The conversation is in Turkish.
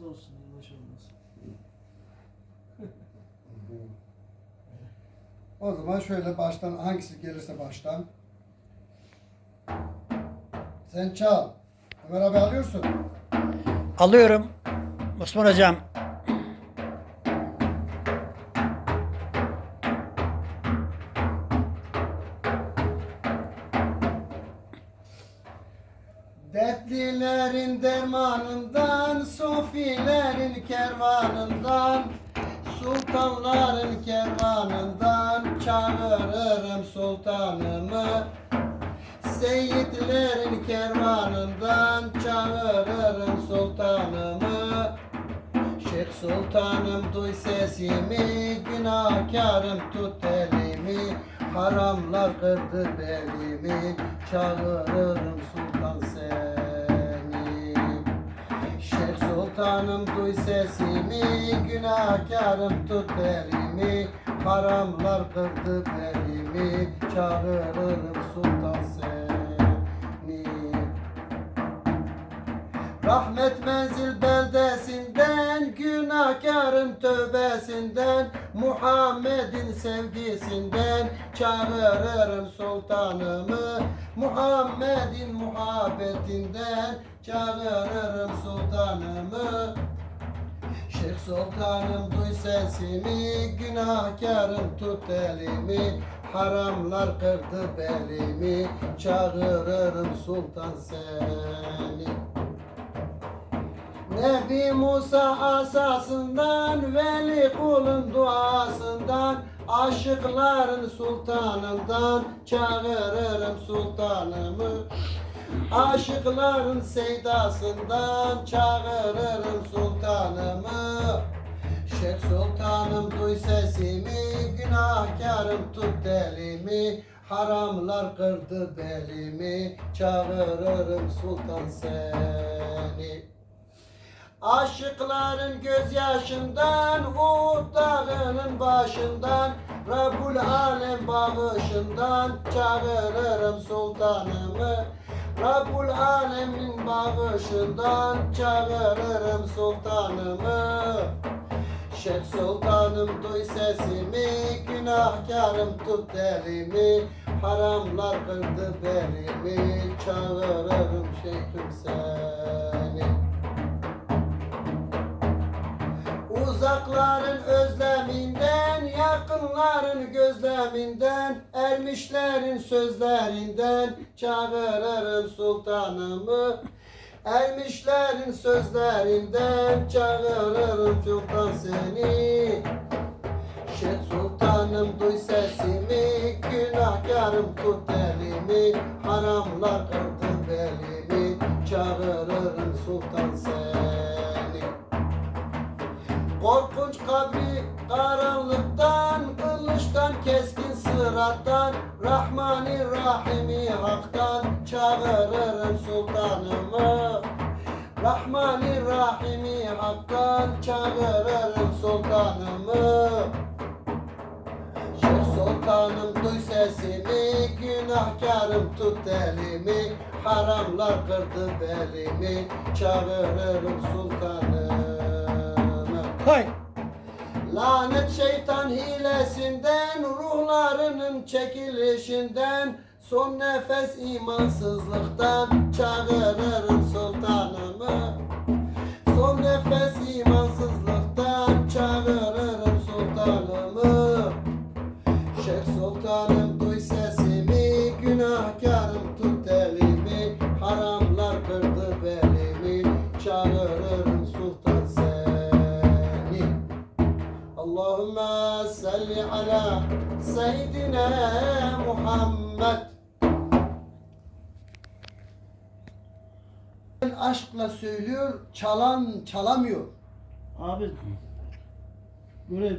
aranızda olsun. Yılbaşı olmasın. O zaman şöyle baştan hangisi gelirse baştan. Sen çal. Ömer abi alıyorsun. Alıyorum. Osman Hocam. Dertlilerin dermanından, sofilerin kervanından, sultanların kervanından çağırırım sultanımı. Seyitlerin kervanından çağırırım sultanımı. Şeyh Sultanım duy sesimi, günahkarım tut elimi, haramlar kırdı belimi, çağırırım sultan Şeyh Sultanım duy sesimi, günahkarım tut elimi, haramlar kırdı belimi, çağırırım sultan seni. Rahmet menzil beldesinden, günahkarın tövbesinden, Muhammed'in sevgisinden çağırırım sultanımı. Muhammed'in muhabbetinden çağırırım sultanımı. Şeyh Sultanım duy sesimi, günahkarım tut elimi, haramlar kırdı belimi, çağırırım sultan seni. Nebi Musa asasından, veli kulun duasından, aşıkların sultanından çağırırım sultanımı. Aşıkların seydasından çağırırım sultanımı. Şeyh sultanım duy sesimi, günahkarım tut elimi, haramlar kırdı belimi, çağırırım sultan seni. Aşıkların gözyaşından, Uhud dağının başından, Rabbul Alem bağışından çağırırım sultanımı. Rabbul Alemin bağışından çağırırım sultanımı. Şeyh Sultanım duy sesimi, günahkarım tut elimi, haramlar kırdı belimi, çağırırım şeyhim seni. Uzakların özleminden, yakınların gözleminden, ermişlerin sözlerinden çağırırım sultanımı. Ermişlerin sözlerinden çağırırım sultan seni. Şeyh sultanım duy sesimi, günahkarım tut elimi, haramlar kırdı belimi, çağırırım sultan seni. Kabri karanlıktan, kılıçtan keskin sırattan, Rahmani Rahimi haktan çağırırım sultanımı. Rahmani Rahimi haktan çağırırım sultanımı. Şeyh Sultanım duy sesimi, günahkarım tut elimi, haramlar kırdı belimi, çağırırım sultanımı. Hay. Lanet şeytan hilesinden, ruhlarının çekilişinden, son nefes imansızlıktan çağırırım sultanımı. Son nefes imansızlıktan Allahümme salli ala seyyidina Muhammed. Aşkla söylüyor, çalan çalamıyor. Abi böyle